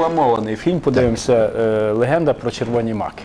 рекламований фільм. Подивимося е, легенда про червоні маки.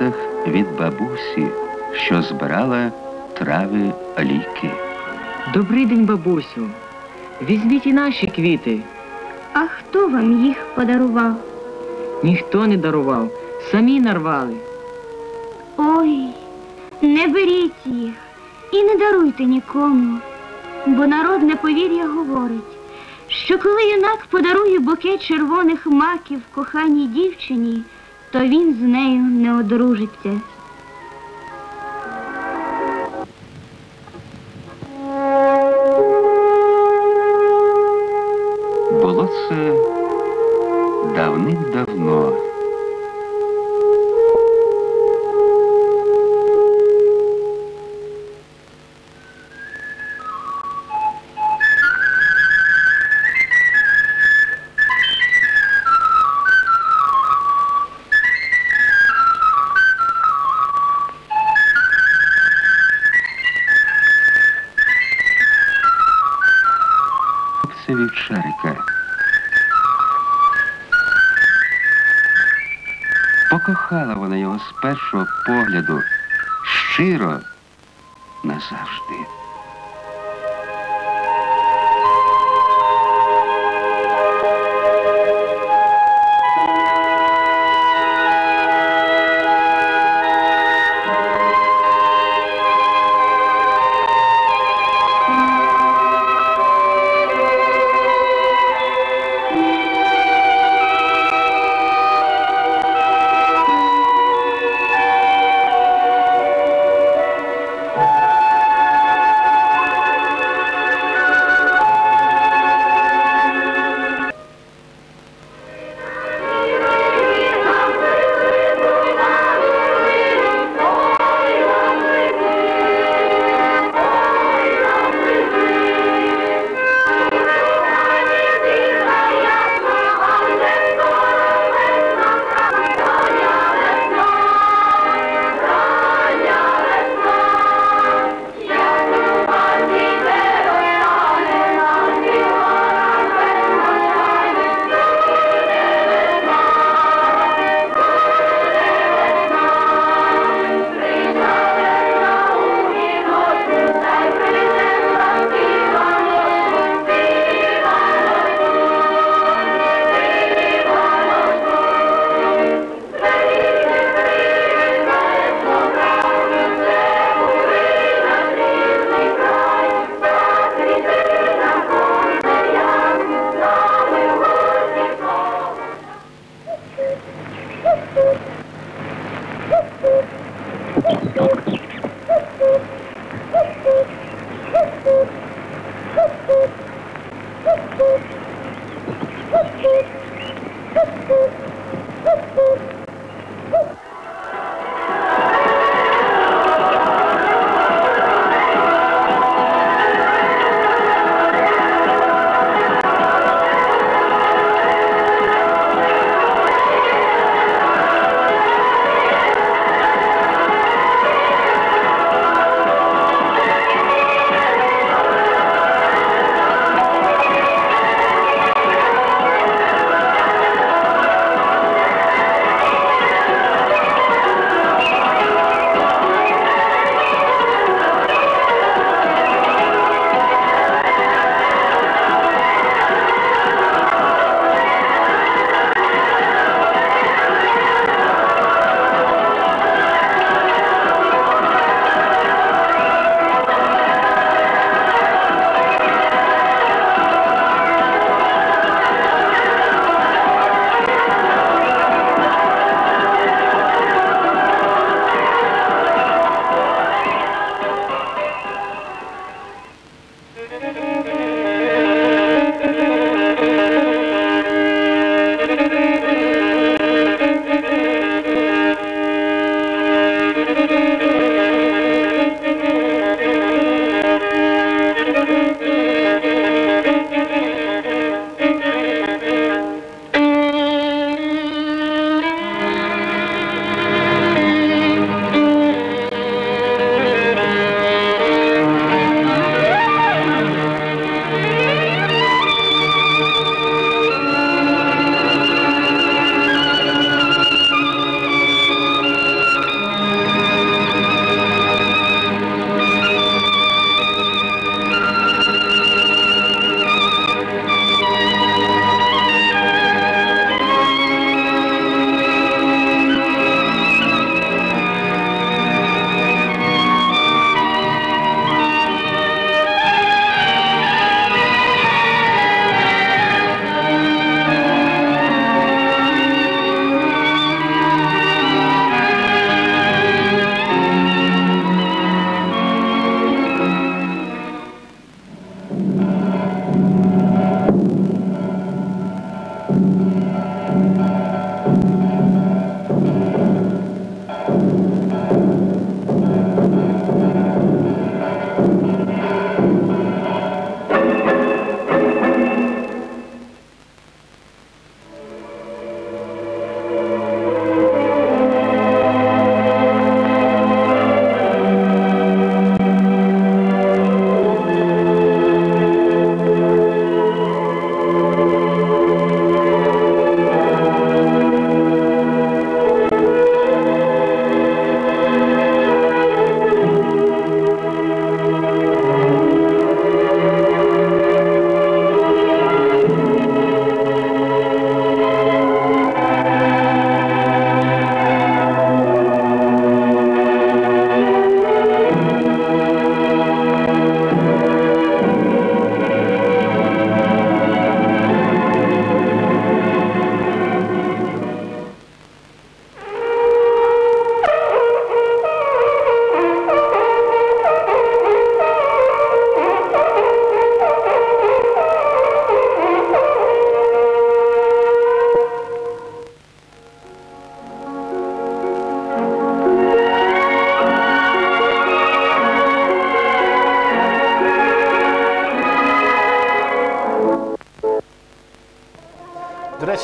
Карпатах від бабусі, що збирала трави ліки. Добрий день, бабусю. Візьміть і наші квіти. А хто вам їх подарував? Ніхто не дарував, самі нарвали. Ой, не беріть їх і не даруйте нікому, бо народне повір'я говорить, що коли юнак подарує букет червоних маків коханій дівчині, то він з нею не одружиться. Було це давним-давно. Хлопцеві шарика. Покохала вона його з першого погляду щиро назавжди.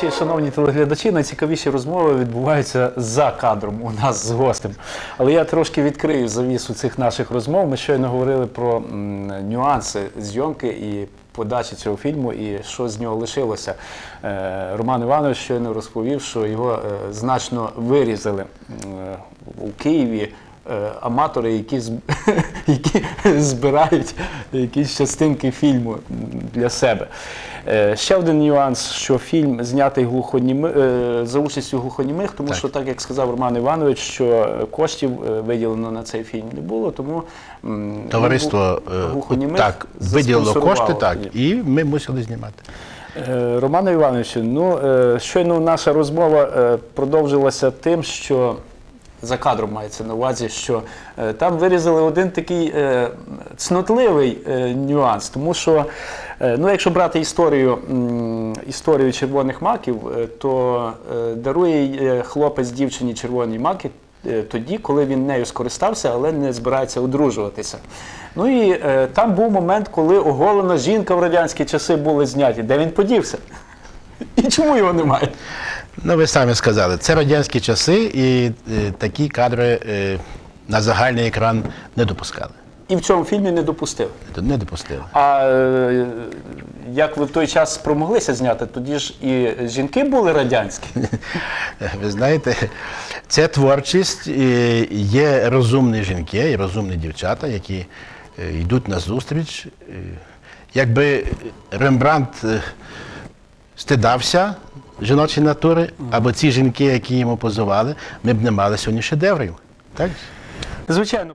Речі, шановні телеглядачі, найцікавіші розмови відбуваються за кадром у нас з гостем. Але я трошки відкрию завісу цих наших розмов. Ми щойно говорили про нюанси зйомки і подачі цього фільму, і що з нього лишилося. Е, Роман Іванович щойно розповів, що його е, значно вирізали у Києві. е, Аматори, які, зб- які збирають якісь частинки фільму для себе. Е, Ще один нюанс, що фільм знятий глухоніми, е, за участю глухонімих, тому Так. що, так як сказав Роман Іванович, що е, коштів виділено на цей фільм не було, тому Товариство глу- глухонімих так, виділило кошти, так, і ми мусили знімати. Романе Івановичу, ну щойно наша розмова продовжилася тим, що за кадром мається на увазі, що е, там вирізали один такий е, цнотливий е, нюанс, тому що, ну, якщо брати історію, історію червоних маків, то дарує хлопець дівчині червоні маки. Тоді, коли він нею скористався, але не збирається одружуватися. Ну і е, там був момент, коли оголена жінка в радянські часи були зняті. Де він подівся? І чому його немає? Ну, ви самі сказали, це радянські часи, і е, такі кадри е, на загальний екран не допускали. І в цьому фільмі не допустили. Не допустили. А е, як ви в той час спромоглися зняти, тоді ж і жінки були радянські. Ви знаєте, це творчість, і є розумні жінки і розумні дівчата, які е, йдуть на зустріч. Е, Якби Рембрандт е, стидався жіночої натури, або ці жінки, які йому позували, ми б не мали сьогодні шедеврів. Так? Звичайно.